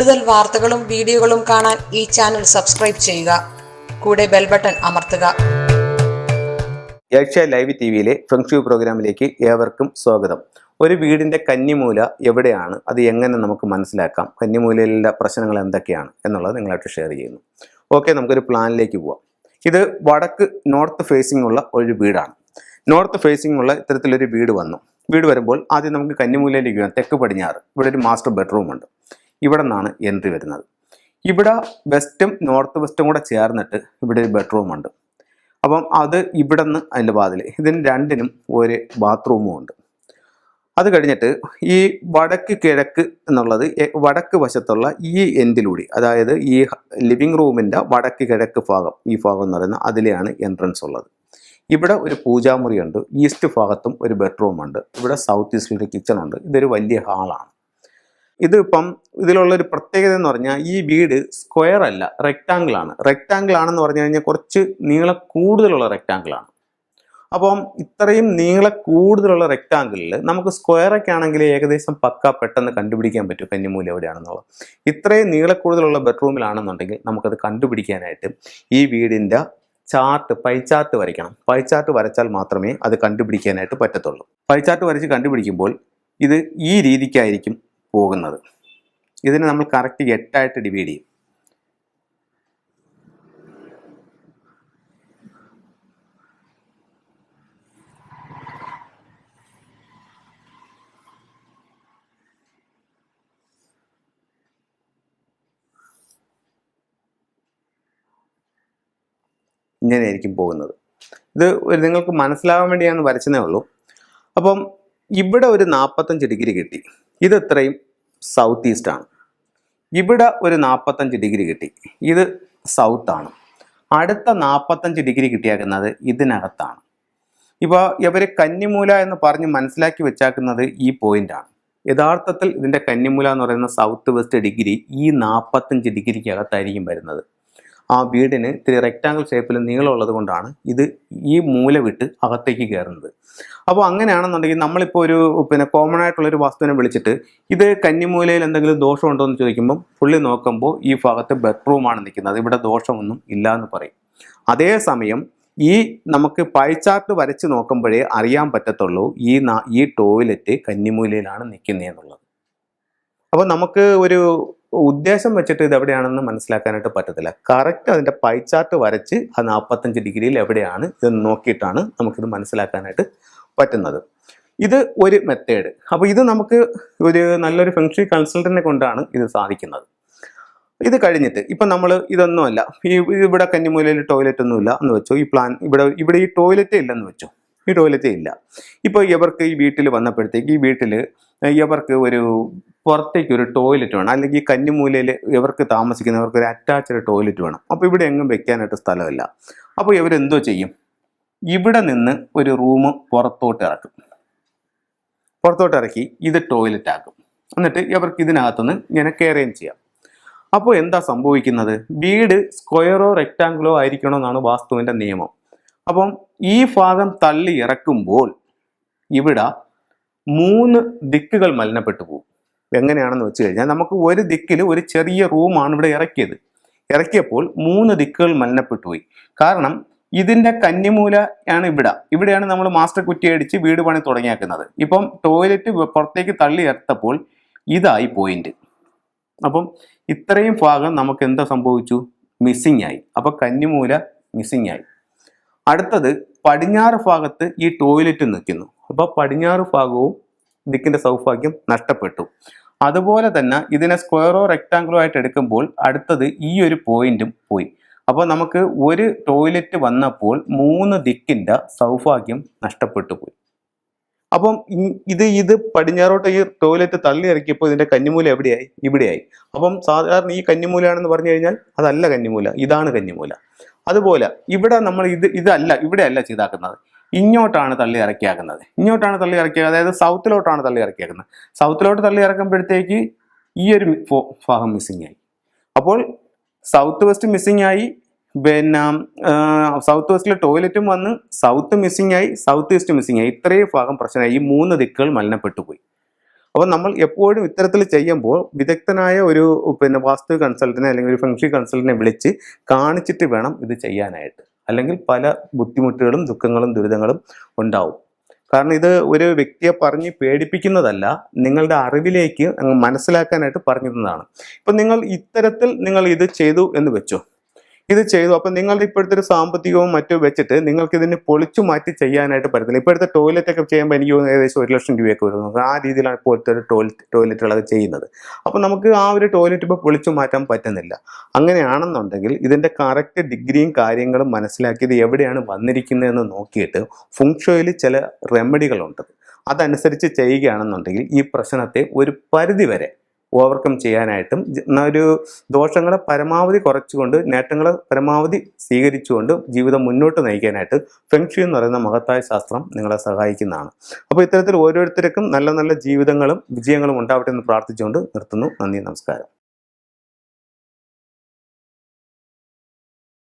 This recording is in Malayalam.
കൂടുതൽ വാർത്തകളും വീഡിയോകളും കാണാൻ ഈ ചാനൽ സബ്സ്ക്രൈബ് ചെയ്യുക. കൂടെ ബെൽ ബട്ടൺ അമർത്തുക. ഏഷ്യ ലൈവ് ടി വിയിലെ ഫെങ്ഷു പ്രോഗ്രാമിലേക്ക് ഏവർക്കും സ്വാഗതം. ഒരു വീടിന്റെ കന്നിമൂല എവിടെയാണ്? അത് എങ്ങനെ നമുക്ക് മനസ്സിലാക്കാം? കന്നിമൂലയിലെ പ്രശ്നങ്ങൾ എന്തൊക്കെയാണ് എന്നുള്ളത് നിങ്ങളായിട്ട് ഷെയർ ചെയ്യുന്നു. ഓക്കെ നമുക്കൊരു പ്ലാനിലേക്ക് പോവാം. ഇത് വടക്ക് നോർത്ത് ഫേസിംഗ് ഉള്ള ഒരു വീടാണ്. നോർത്ത് ഫേസിംഗ് ഉള്ള ഇത്തരത്തിലൊരു വീട് വന്നു. വീട് വരുമ്പോൾ ആദ്യം നമുക്ക് കന്നിമൂലയിലേക്ക് തെക്ക് പടിഞ്ഞാറ്. ഇവിടെ ഒരു മാസ്റ്റർ ബെഡ്റൂം ഉണ്ട്. ഇവിടെ നിന്നാണ് എൻട്രി വരുന്നത്. ഇവിടെ വെസ്റ്റും നോർത്ത് വെസ്റ്റും കൂടെ ചേർന്നിട്ട് ഇവിടെ ഒരു ബെഡ്റൂം ഉണ്ട്. അപ്പം അത് ഇവിടെ നിന്ന് അതിന്റെ വാതിൽ ഇതിന് രണ്ടിനും ഒരു ബാത്റൂമും ഉണ്ട്. അത് കഴിഞ്ഞിട്ട് ഈ വടക്ക് കിഴക്ക് എന്നുള്ളത് വടക്ക് വശത്തുള്ള ഈ എൻഡിലൂടെ അതായത് ഈ ലിവിങ് റൂമിന്റെ വടക്ക് കിഴക്ക് ഭാഗം ഈ ഭാഗം എന്ന് പറയുന്നത് അതിലെയാണ് എൻട്രൻസ് ഉള്ളത്. ഇവിടെ ഒരു പൂജാമുറിയുണ്ട് ഈസ്റ്റ് ഭാഗത്തും ഒരു ബെഡ്റൂമുണ്ട് ഇവിടെ സൗത്ത് ഈസ്റ്റിൽ ഒരു കിച്ചൺ ഉണ്ട്. ഇതൊരു വലിയ ഹാളാണ് ഇത് ഇപ്പം ഇതിലുള്ള ഒരു പ്രത്യേകത എന്ന് പറഞ്ഞാൽ ഈ വീട് സ്ക്വയർ അല്ല റെക്റ്റാങ്കിൾ ആണ്. റെക്റ്റാങ്കിൾ ആണെന്ന് പറഞ്ഞു കഴിഞ്ഞാൽ കുറച്ച് നീളം കൂടുതലുള്ള റെക്റ്റാങ്കിൾ ആണ്. അപ്പം ഇത്രയും നീള കൂടുതലുള്ള റെക്റ്റാങ്കിളിൽ നമുക്ക് സ്ക്വയറൊക്കെ ആണെങ്കിൽ ഏകദേശം പക്ക പെട്ടെന്ന് കണ്ടുപിടിക്കാൻ പറ്റും കന്നിമൂല എവിടെയാണെന്നുള്ളത്. ഇത്രയും നീള കൂടുതലുള്ള ബെഡ്റൂമിലാണെന്നുണ്ടെങ്കിൽ നമുക്കത് കണ്ടുപിടിക്കാനായിട്ട് ഈ വീടിന്റെ ചാർട്ട് പൈ ചാർട്ട് വരയ്ക്കണം. പൈ ചാർട്ട് വരച്ചാൽ മാത്രമേ അത് കണ്ടുപിടിക്കാനായിട്ട് പറ്റത്തുള്ളൂ. പൈ ചാർട്ട് വരച്ച് കണ്ടുപിടിക്കുമ്പോൾ ഇത് ഈ രീതിക്കായിരിക്കും പോകുന്നത്. ഇതിനെ നമ്മൾ കറക്റ്റ് എട്ടായിട്ട് ഡിവൈഡ് ചെയ്യും. ഇങ്ങനെയായിരിക്കും പോകുന്നത്. ഇത് നിങ്ങൾക്ക് മനസ്സിലാവാൻ വേണ്ടിയാണ് വരച്ചതേ ഉള്ളൂ. അപ്പം ഇവിടെ ഒരു നാൽപ്പത്തഞ്ച് ഡിഗ്രി കിട്ടി. ഇത് ഇത്രയും സൗത്ത് ആണ്. ഇവിടെ ഒരു നാൽപ്പത്തഞ്ച് ഡിഗ്രി കിട്ടി. ഇത് സൗത്ത് ആണ്. അടുത്ത നാൽപ്പത്തഞ്ച് ഡിഗ്രി കിട്ടിയാക്കുന്നത് ഇതിനകത്താണ്. ഇപ്പോൾ ഇവർ കന്നിമൂല എന്ന് പറഞ്ഞ് മനസ്സിലാക്കി വെച്ചാക്കുന്നത് ഈ പോയിന്റാണ് യഥാർത്ഥത്തിൽ ഇതിന്റെ കന്നിമൂല എന്ന് പറയുന്ന സൗത്ത് വെസ്റ്റ് ഡിഗ്രി ഈ നാൽപ്പത്തഞ്ച് ഡിഗ്രിക്കകത്തായിരിക്കും വരുന്നത്. ആ വീടിന് ഇത്തിരി റെക്റ്റാങ്കിൾ ഷേപ്പിൽ നീളമുള്ളത് കൊണ്ടാണ് ഇത് ഈ മൂല വിട്ട് അകത്തേക്ക് കയറുന്നത്. അപ്പോൾ അങ്ങനെയാണെന്നുണ്ടെങ്കിൽ നമ്മളിപ്പോൾ ഒരു പിന്നെ കോമൺ ആയിട്ടുള്ള ഒരു വസ്തുവിനെ വിളിച്ചിട്ട് ഇത് കന്നിമൂലയിൽ എന്തെങ്കിലും ദോഷമുണ്ടോ എന്ന് ചോദിക്കുമ്പോൾ പുള്ളി നോക്കുമ്പോൾ ഈ ഭാഗത്ത് ബെഡ്റൂമാണ് നിൽക്കുന്നത്. ഇവിടെ ദോഷമൊന്നും ഇല്ല എന്ന് പറയും. അതേസമയം ഈ നമുക്ക് പൈ ചാർട്ട് വരച്ച് നോക്കുമ്പോഴേ അറിയാൻ പറ്റത്തുള്ളൂ ഈ ഈ ടോയ്ലറ്റ് കന്നിമൂലയിലാണ് നിൽക്കുന്നതെന്നുള്ളത്. അപ്പോൾ നമുക്ക് ഒരു ഉദ്ദേശം വെച്ചിട്ട് ഇത് എവിടെയാണെന്ന് മനസ്സിലാക്കാനായിട്ട് പറ്റത്തില്ല. കറക്റ്റ് അതിന്റെ പൈച്ചാർട്ട് ചാർട്ട് വരച്ച് ആ നാൽപ്പത്തഞ്ച് ഡിഗ്രിയിൽ എവിടെയാണ് ഇത് നോക്കിയിട്ടാണ് നമുക്കിത് മനസ്സിലാക്കാനായിട്ട് പറ്റുന്നത്. ഇത് ഒരു മെത്തേഡ് അപ്പോൾ ഇത് നമുക്ക് ഒരു നല്ലൊരു ഫെങ്ഷി കൺസൾട്ടന്റിനെ കൊണ്ടാണ് ഇത് സാധിക്കുന്നത്. ഇത് കഴിഞ്ഞിട്ട് ഇപ്പം നമ്മൾ ഇതൊന്നുമല്ല. ഈ ഇവിടെ കന്നിമൂലയിൽ ടോയ്ലറ്റ് ഒന്നുമില്ല എന്ന് വെച്ചോ. ഈ പ്ലാൻ ഇവിടെ ഇവിടെ ഈ ടോയ്ലറ്റേ ഇല്ലെന്ന് വെച്ചോ. ഈ ടോയ്ലറ്റേ ഇല്ല. ഇപ്പോൾ ഇവർക്ക് ഈ വീട്ടിൽ വന്നപ്പോഴത്തേക്ക് ഈ വീട്ടിൽ ഇവർക്ക് ഒരു പുറത്തേക്ക് ഒരു ടോയ്ലറ്റ് വേണം. അല്ലെങ്കിൽ കന്നിമൂലയിൽ ഇവർക്ക് താമസിക്കുന്നവർക്ക് ഒരു അറ്റാച്ച്ഡ് ടോയ്ലറ്റ് വേണം. അപ്പോൾ ഇവിടെ എങ്ങും വെക്കാനായിട്ട് സ്ഥലമില്ല. അപ്പോൾ ഇവരെന്തോ ചെയ്യും? ഇവിടെ നിന്ന് ഒരു റൂം പുറത്തോട്ട് ഇറക്കും. പുറത്തോട്ട് ഇറക്കി ഇത് ടോയ്ലറ്റ് ആക്കും. എന്നിട്ട് ഇവർക്ക് ഇതിനകത്തുനിന്ന് ഇങ്ങനെ കയറുകയും ചെയ്യാം. അപ്പോൾ എന്താ സംഭവിക്കുന്നത്? വീട് സ്ക്വയറോ റെക്റ്റാങ്കിളോ ആയിരിക്കണോ എന്നാണ് വാസ്തുവിന്റെ നിയമം. അപ്പം ഈ ഭാഗം തള്ളി ഇറക്കുമ്പോൾ ഇവിടെ മൂന്ന് ദിക്കുകൾ മലിനപ്പെട്ടു പോകും. എങ്ങനെയാണെന്ന് വെച്ച് കഴിഞ്ഞാൽ നമുക്ക് ഒരു ദിക്കിൽ ഒരു ചെറിയ റൂമാണ് ഇവിടെ ഇറക്കിയത്. ഇറക്കിയപ്പോൾ മൂന്ന് ദിക്കുകൾ മലിനപ്പെട്ടു പോയി കാരണം ഇതിന്റെ കന്നിമൂല ആണ് ഇവിടെ. ഇവിടെയാണ് നമ്മൾ മാസ്റ്റർ കുറ്റി അടിച്ച് വീട് പണി തുടങ്ങിയാക്കുന്നത്. ഇപ്പം ടോയ്ലറ്റ് പുറത്തേക്ക് തള്ളി ഇറത്തപ്പോൾ ഇതായി പോയിന്റ് അപ്പം ഇത്രയും ഭാഗം നമുക്ക് എന്താ സംഭവിച്ചു? മിസ്സിംഗ് ആയി. അപ്പം കന്നിമൂല മിസ്സിംഗ് ആയി. അടുത്തത് പടിഞ്ഞാറ് ഭാഗത്ത് ഈ ടോയ്ലറ്റ് നിൽക്കുന്നു. അപ്പോൾ പടിഞ്ഞാറ് ഭാഗവും ദിക്കിന്റെ സൗഭാഗ്യം നഷ്ടപ്പെട്ടു. അതുപോലെ തന്നെ ഇതിനെ സ്ക്വയറോ റെക്റ്റാങ്കിളോ ആയിട്ട് എടുക്കുമ്പോൾ അടുത്തത് ഈ ഒരു പോയിന്റും പോയി. അപ്പോൾ നമുക്ക് ഒരു ടോയ്ലറ്റ് വന്നപ്പോൾ മൂന്ന് ദിക്കിന്റെ സൗഭാഗ്യം നഷ്ടപ്പെട്ടു പോയി. അപ്പം ഇത് ഇത് പടിഞ്ഞാറോട്ട് ഈ ടോയ്ലറ്റ് തള്ളി ഇറക്കിയപ്പോൾ ഇതിന്റെ കന്നിമൂല എവിടെയായി? ഇവിടെയായി. അപ്പം സാധാരണ ഈ കന്നിമൂലയാണെന്ന് പറഞ്ഞു കഴിഞ്ഞാൽ അതല്ല കന്നിമൂല ഇതാണ് കന്നിമൂല. അതുപോലെ ഇവിടെ നമ്മൾ ഇത് ഇതല്ല ഇവിടെയല്ല ചെയ്താക്കുന്നത്. ഇങ്ങോട്ടാണ് തള്ളി ഇറക്കിയാക്കുന്നത്. ഇങ്ങോട്ടാണ് തള്ളി ഇറക്കിയത് അതായത് സൗത്തിലോട്ടാണ് തള്ളി ഇറക്കിയാക്കുന്നത്. സൗത്തിലോട്ട് തള്ളി ഇറക്കുമ്പോഴത്തേക്ക് ഈ ഒരു ഭാഗം മിസ്സിംഗ് ആയി. അപ്പോൾ സൗത്ത് വെസ്റ്റ് മിസ്സിംഗ് ആയി. പിന്നെ സൗത്ത് വെസ്റ്റിലെ ടോയ്ലറ്റും വന്ന് സൗത്ത് മിസ്സിംഗ് ആയി സൗത്ത് ഈസ്റ്റ് മിസ്സിംഗ് ആയി. ഇത്രയും ഭാഗം പ്രശ്നമായി. ഈ മൂന്ന് ദിക്കുകൾ മലിനപ്പെട്ടു പോയി അപ്പോൾ നമ്മൾ എപ്പോഴും ഇത്തരത്തിൽ ചെയ്യുമ്പോൾ വിദഗ്ധനായ ഒരു പിന്നെ വാസ്തു കൺസൾട്ടിനെ അല്ലെങ്കിൽ ഒരു ഫംഗ്ഷൻ കൺസൾട്ടിനെ വിളിച്ച് കാണിച്ചിട്ട് വേണം ഇത് ചെയ്യാനായിട്ട്. അല്ലെങ്കിൽ പല ബുദ്ധിമുട്ടുകളും ദുഃഖങ്ങളും ദുരിതങ്ങളും ഉണ്ടാവും. കാരണം ഇത് ഒരു വ്യക്തിയെ പറഞ്ഞ് പേടിപ്പിക്കുന്നതല്ല നിങ്ങളുടെ അറിവിലേക്ക് മനസ്സിലാക്കാനായിട്ട് പറഞ്ഞിരുന്നതാണ്. ഇപ്പം നിങ്ങൾ ഇത്തരത്തിൽ നിങ്ങൾ ഇത് ചെയ്തു എന്ന് വെച്ചോ? ഇത് ചെയ്തു. അപ്പം നിങ്ങളുടെ ഇപ്പോഴത്തെ ഒരു സാമ്പത്തികവും മറ്റും വെച്ചിട്ട് നിങ്ങൾക്ക് ഇതിനെ പൊളിച്ചു മാറ്റി ചെയ്യാനായിട്ട് പറ്റില്ല ഇപ്പോഴത്തെ ടോയ്ലറ്റ് ഒക്കെ ചെയ്യുമ്പോൾ എനിക്ക് ഏകദേശം ഒരു ലക്ഷം രൂപയൊക്കെ വരും ആ രീതിയിലാണ് ഇപ്പോഴത്തെ ഒരു ടോയ്ലറ്റ് ടോയ്ലറ്റുകളൊക്കെ ചെയ്യുന്നത്. അപ്പം നമുക്ക് ആ ഒരു ടോയ്ലറ്റ് ഇപ്പോൾ പൊളിച്ചു മാറ്റാൻ പറ്റുന്നില്ല. അങ്ങനെയാണെന്നുണ്ടെങ്കിൽ ഇതിന്റെ കറക്റ്റ് ഡിഗ്രിയും കാര്യങ്ങളും മനസ്സിലാക്കി ഇത് എവിടെയാണ് വന്നിരിക്കുന്നതെന്ന് നോക്കിയിട്ട് ഫുങ്ഷോയിൽ ചില റെമഡികളുണ്ട് അതനുസരിച്ച് ചെയ്യുകയാണെന്നുണ്ടെങ്കിൽ ഈ പ്രശ്നത്തെ ഒരു പരിധി വരെ ഓവർകം ചെയ്യാനായിട്ടും ഒരു ദോഷങ്ങളെ പരമാവധി കുറച്ചുകൊണ്ട് നേട്ടങ്ങളെ പരമാവധി സ്വീകരിച്ചുകൊണ്ട് ജീവിതം മുന്നോട്ട് നയിക്കാനായിട്ട് ഫെങ്ഷി എന്ന് പറയുന്ന മഹത്തായ ശാസ്ത്രം നിങ്ങളെ സഹായിക്കുന്നതാണ്. അപ്പോൾ ഇത്തരത്തിൽ ഓരോരുത്തർക്കും നല്ല നല്ല ജീവിതങ്ങളും വിജയങ്ങളും ഉണ്ടാവട്ടെ എന്ന് പ്രാർത്ഥിച്ചുകൊണ്ട് നിർത്തുന്നു. നന്ദി നമസ്കാരം.